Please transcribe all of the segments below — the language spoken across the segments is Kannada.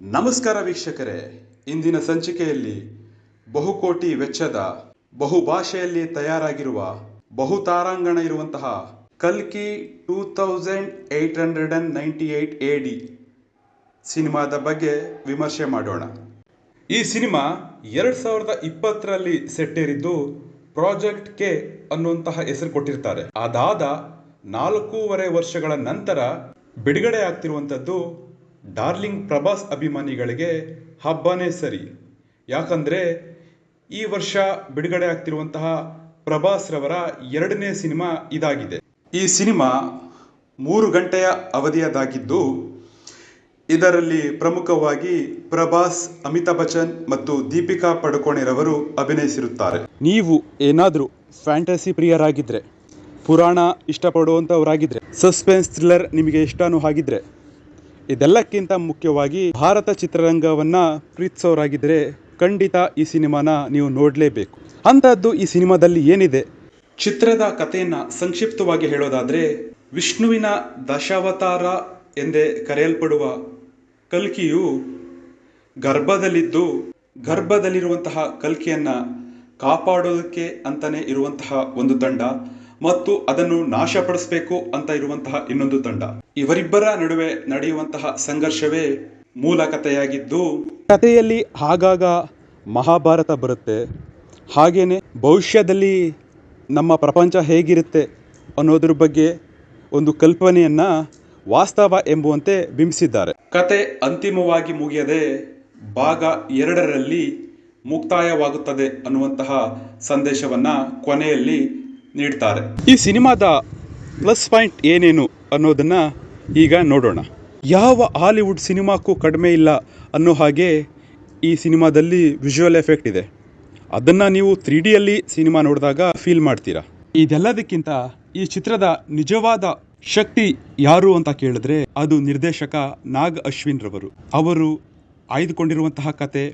ನಮಸ್ಕಾರ ವೀಕ್ಷಕರೇ. ಇಂದಿನ ಸಂಚಿಕೆಯಲ್ಲಿ ಬಹುಕೋಟಿ ವೆಚ್ಚದ, ಬಹುಭಾಷೆಯಲ್ಲಿ ತಯಾರಾಗಿರುವ, ಬಹುತಾರಾಂಗಣ ಇರುವಂತಹ ಕಲ್ಕಿ two thousand eight hundred and ninety eight A D ಸಿನಿಮಾದ ಬಗ್ಗೆ ವಿಮರ್ಶೆ ಮಾಡೋಣ. ಈ ಸಿನಿಮಾ ಎರಡು ಸಾವಿರದ ಇಪ್ಪತ್ತರಲ್ಲಿ ಸೆಟ್ಟೇರಿದ್ದು ಪ್ರಾಜೆಕ್ಟ್ ಕೆ ಅನ್ನುವಂತಹ ಹೆಸರು ಕೊಟ್ಟಿರ್ತಾರೆ. ಅದಾದ ನಾಲ್ಕೂವರೆ ವರ್ಷಗಳ ನಂತರ ಬಿಡುಗಡೆ ಆಗ್ತಿರುವಂಥದ್ದು ಡಾರ್ಲಿಂಗ್ ಪ್ರಭಾಸ್ ಅಭಿಮಾನಿಗಳಿಗೆ ಹಬ್ಬನೇ ಸರಿ. ಯಾಕಂದ್ರೆ ಈ ವರ್ಷ ಬಿಡುಗಡೆ ಆಗ್ತಿರುವಂತಹ ಪ್ರಭಾಸ್ ರವರ ಎರಡನೇ ಸಿನಿಮಾ ಇದಾಗಿದೆ. ಈ ಸಿನಿಮಾ ಮೂರು ಗಂಟೆಯ ಅವಧಿಯದಾಗಿದ್ದು, ಇದರಲ್ಲಿ ಪ್ರಮುಖವಾಗಿ ಪ್ರಭಾಸ್, ಅಮಿತಾಬ್ ಬಚ್ಚನ್ ಮತ್ತು ದೀಪಿಕಾ ಪಡುಕೋಣೆರವರು ಅಭಿನಯಿಸಿರುತ್ತಾರೆ. ನೀವು ಏನಾದರೂ ಫ್ಯಾಂಟಸಿ ಪ್ರಿಯರಾಗಿದ್ರೆ, ಪುರಾಣ ಇಷ್ಟಪಡುವಂಥವರಾಗಿದ್ದರೆ ಸಸ್ಪೆನ್ಸ್ ಥ್ರಿಲ್ಲರ್ ನಿಮಗೆ ಇಷ್ಟನೂ ಆಗಿದ್ರೆ ಇದೆಲ್ಲಕ್ಕಿಂತ ಮುಖ್ಯವಾಗಿ ಭಾರತ ಚಿತ್ರರಂಗವನ್ನ ಪ್ರೀತಿಸೋರಾಗಿದ್ರೆ ಖಂಡಿತ ಈ ಸಿನಿಮಾನ ನೀವು ನೋಡಲೇಬೇಕು. ಅಂಥದ್ದು ಈ ಸಿನಿಮಾದಲ್ಲಿ ಏನಿದೆ? ಚಿತ್ರದ ಕಥೆಯನ್ನ ಸಂಕ್ಷಿಪ್ತವಾಗಿ ಹೇಳೋದಾದ್ರೆ, ವಿಷ್ಣುವಿನ ದಶಾವತಾರ ಎಂದೇ ಕರೆಯಲ್ಪಡುವ ಕಲ್ಕಿಯು ಗರ್ಭದಲ್ಲಿದ್ದು, ಗರ್ಭದಲ್ಲಿರುವಂತಹ ಕಲ್ಕಿಯನ್ನ ಕಾಪಾಡೋದಕ್ಕೆ ಅಂತಲೇ ಇರುವಂತಹ ಒಂದು ತಂಡ ಮತ್ತು ಅದನ್ನು ನಾಶಪಡಿಸಬೇಕು ಅಂತ ಇರುವಂತಹ ಇನ್ನೊಂದು ತಂಡ. ಇವರಿಬ್ಬರ ನಡುವೆ ನಡೆಯುವಂತಹ ಸಂಘರ್ಷವೇ ಮೂಲ ಕಥೆಯಾಗಿದ್ದು, ಕಥೆಯಲ್ಲಿ ಆಗಾಗ ಮಹಾಭಾರತ ಬರುತ್ತೆ. ಹಾಗೇನೆ ಭವಿಷ್ಯದಲ್ಲಿ ನಮ್ಮ ಪ್ರಪಂಚ ಹೇಗಿರುತ್ತೆ ಅನ್ನೋದ್ರ ಬಗ್ಗೆ ಒಂದು ಕಲ್ಪನೆಯನ್ನ ವಾಸ್ತವ ಎಂಬುವಂತೆ ಬಿಂಬಿಸಿದ್ದಾರೆ. ಕತೆ ಅಂತಿಮವಾಗಿ ಮುಗಿಯದೆ ಭಾಗ ಎರಡರಲ್ಲಿ ಮುಕ್ತಾಯವಾಗುತ್ತದೆ ಅನ್ನುವಂತಹ ಸಂದೇಶವನ್ನ ಕೊನೆಯಲ್ಲಿ ನೀಡ್ತಾರೆ. ಈ ಸಿನಿಮಾದ ಪ್ಲಸ್ ಪಾಯಿಂಟ್ ಏನೇನು ಅನ್ನೋದನ್ನ ಈಗ ನೋಡೋಣ. ಯಾವ ಹಾಲಿವುಡ್ ಸಿನಿಮಾಕ್ಕೂ ಕಡಿಮೆ ಇಲ್ಲ ಅನ್ನೋ ಹಾಗೆ ಈ ಸಿನಿಮಾದಲ್ಲಿ ವಿಜುವಲ್ ಎಫೆಕ್ಟ್ ಇದೆ. ಅದನ್ನ ನೀವು ತ್ರೀ ಡಿಯಲ್ಲಿ ಸಿನಿಮಾ ನೋಡಿದಾಗ ಫೀಲ್ ಮಾಡ್ತೀರಾ. ಇದೆಲ್ಲದಕ್ಕಿಂತ ಈ ಚಿತ್ರದ ನಿಜವಾದ ಶಕ್ತಿ ಯಾರು ಅಂತ ಕೇಳಿದ್ರೆ ಅದು ನಿರ್ದೇಶಕ ನಾಗ್ ಅಶ್ವಿನ್ ರವರು. ಅವರು ಆಯ್ದುಕೊಂಡಿರುವಂತಹ ಕತೆ,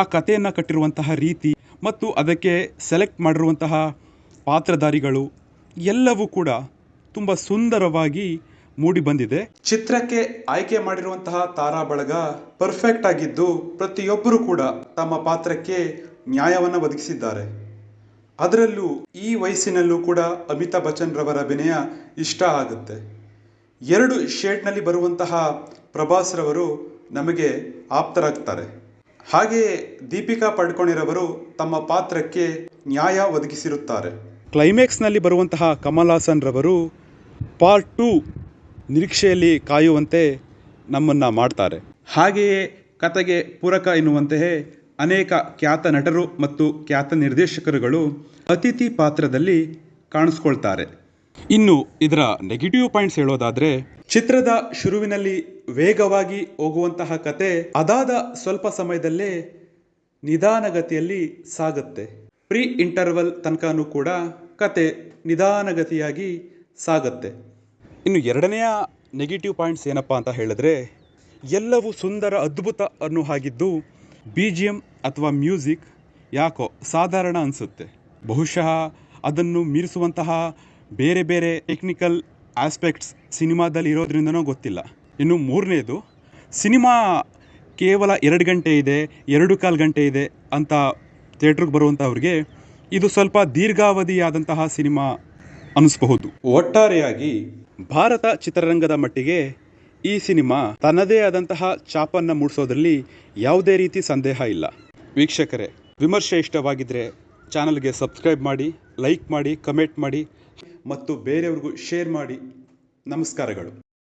ಆ ಕಥೆಯನ್ನು ಕಟ್ಟಿರುವಂತಹ ರೀತಿ ಮತ್ತು ಅದಕ್ಕೆ ಸೆಲೆಕ್ಟ್ ಮಾಡಿರುವಂತಹ ಪಾತ್ರಧಾರಿಗಳು ಎಲ್ಲವೂ ಕೂಡ ತುಂಬ ಸುಂದರವಾಗಿ ಮೂಡಿ ಬಂದಿದೆ. ಚಿತ್ರಕ್ಕೆ ಆಯ್ಕೆ ಮಾಡಿರುವಂತಹ ತಾರಾ ಬಳಗ ಪರ್ಫೆಕ್ಟ್ ಆಗಿದ್ದು ಪ್ರತಿಯೊಬ್ಬರು ಕೂಡ ತಮ್ಮ ಪಾತ್ರಕ್ಕೆ ನ್ಯಾಯವನ್ನು ಒದಗಿಸಿದ್ದಾರೆ. ಅದರಲ್ಲೂ ಈ ವಯಸ್ಸಿನಲ್ಲೂ ಕೂಡ ಅಮಿತಾಬ್ ಬಚ್ಚನ್ ರವರ ಅಭಿನಯ ಇಷ್ಟ ಆಗುತ್ತೆ. ಎರಡು ಶೇಡ್ನಲ್ಲಿ ಬರುವಂತಹ ಪ್ರಭಾಸ್ ರವರು ನಮಗೆ ಆಪ್ತರಾಗ್ತಾರೆ. ಹಾಗೆಯೇ ದೀಪಿಕಾ ಪಡ್ಕೋಣಿರವರು ತಮ್ಮ ಪಾತ್ರಕ್ಕೆ ನ್ಯಾಯ ಒದಗಿಸಿರುತ್ತಾರೆ. ಕ್ಲೈಮ್ಯಾಕ್ಸ್ನಲ್ಲಿ ಬರುವಂತಹ ಕಮಲ್ ಹಾಸನ್ ರವರು ಪಾರ್ಟ್ ಟೂ ನಿರೀಕ್ಷೆಯಲ್ಲಿ ಕಾಯುವಂತೆ ನಮ್ಮನ್ನು ಮಾಡ್ತಾರೆ. ಹಾಗೆಯೇ ಕತೆಗೆ ಪೂರಕ ಎನ್ನುವಂತೆಯೇ ಅನೇಕ ಖ್ಯಾತ ನಟರು ಮತ್ತು ಖ್ಯಾತ ನಿರ್ದೇಶಕರುಗಳು ಅತಿಥಿ ಪಾತ್ರದಲ್ಲಿ ಕಾಣಿಸ್ಕೊಳ್ತಾರೆ. ಇನ್ನು ಇದರ ನೆಗೆಟಿವ್ ಪಾಯಿಂಟ್ಸ್ ಹೇಳೋದಾದರೆ, ಚಿತ್ರದ ಶುರುವಿನಲ್ಲಿ ವೇಗವಾಗಿ ಹೋಗುವಂತಹ ಕತೆ ಅದಾದ ಸ್ವಲ್ಪ ಸಮಯದಲ್ಲೇ ನಿಧಾನಗತಿಯಲ್ಲಿ ಸಾಗುತ್ತೆ. ಪ್ರೀ ಇಂಟರ್ವಲ್ ತನಕನೂ ಕೂಡ ಕತೆ ನಿಧಾನಗತಿಯಾಗಿ ಸಾಗತ್ತೆ. ಇನ್ನು ಎರಡನೆಯ ನೆಗೆಟಿವ್ ಪಾಯಿಂಟ್ಸ್ ಏನಪ್ಪ ಅಂತ ಹೇಳಿದ್ರೆ, ಎಲ್ಲವೂ ಸುಂದರ, ಅದ್ಭುತ ಅನ್ನೋ ಹಾಗಿದ್ದು ಬಿ ಜಿ ಎಂ ಅಥವಾ ಮ್ಯೂಸಿಕ್ ಯಾಕೋ ಸಾಧಾರಣ ಅನಿಸುತ್ತೆ. ಬಹುಶಃ ಅದನ್ನು ಮೀರಿಸುವಂತಹ ಬೇರೆ ಬೇರೆ ಟೆಕ್ನಿಕಲ್ ಆಸ್ಪೆಕ್ಟ್ಸ್ ಸಿನಿಮಾದಲ್ಲಿ ಇರೋದ್ರಿಂದನೋ ಗೊತ್ತಿಲ್ಲ. ಇನ್ನು ಮೂರನೇದು, ಸಿನಿಮಾ ಕೇವಲ ಎರಡು ಗಂಟೆ ಇದೆ, ಎರಡು ಕಾಲು ಗಂಟೆ ಇದೆ ಅಂತ ಥಿಯೇಟ್ರಿಗೆ ಬರುವಂಥವ್ರಿಗೆ ಇದು ಸ್ವಲ್ಪ ದೀರ್ಘಾವಧಿಯಾದಂತಹ ಸಿನಿಮಾ ಅನಿಸಬಹುದು. ಒಟ್ಟಾರೆಯಾಗಿ ಭಾರತ ಚಿತ್ರರಂಗದ ಮಟ್ಟಿಗೆ ಈ ಸಿನಿಮಾ ತನ್ನದೇ ಆದಂತಹ ಛಾಪನ್ನು ಮೂಡಿಸೋದ್ರಲ್ಲಿ ಯಾವುದೇ ರೀತಿ ಸಂದೇಹ ಇಲ್ಲ. ವೀಕ್ಷಕರೇ ವಿಮರ್ಶೆ ಇಷ್ಟವಾಗಿದ್ದರೆ ಚಾನಲ್ಗೆ ಸಬ್ಸ್ಕ್ರೈಬ್ ಮಾಡಿ ಲೈಕ್ ಮಾಡಿ ಕಮೆಂಟ್ ಮಾಡಿ ಮತ್ತು ಬೇರೆಯವ್ರಿಗೂ ಶೇರ್ ಮಾಡಿ. ನಮಸ್ಕಾರಗಳು.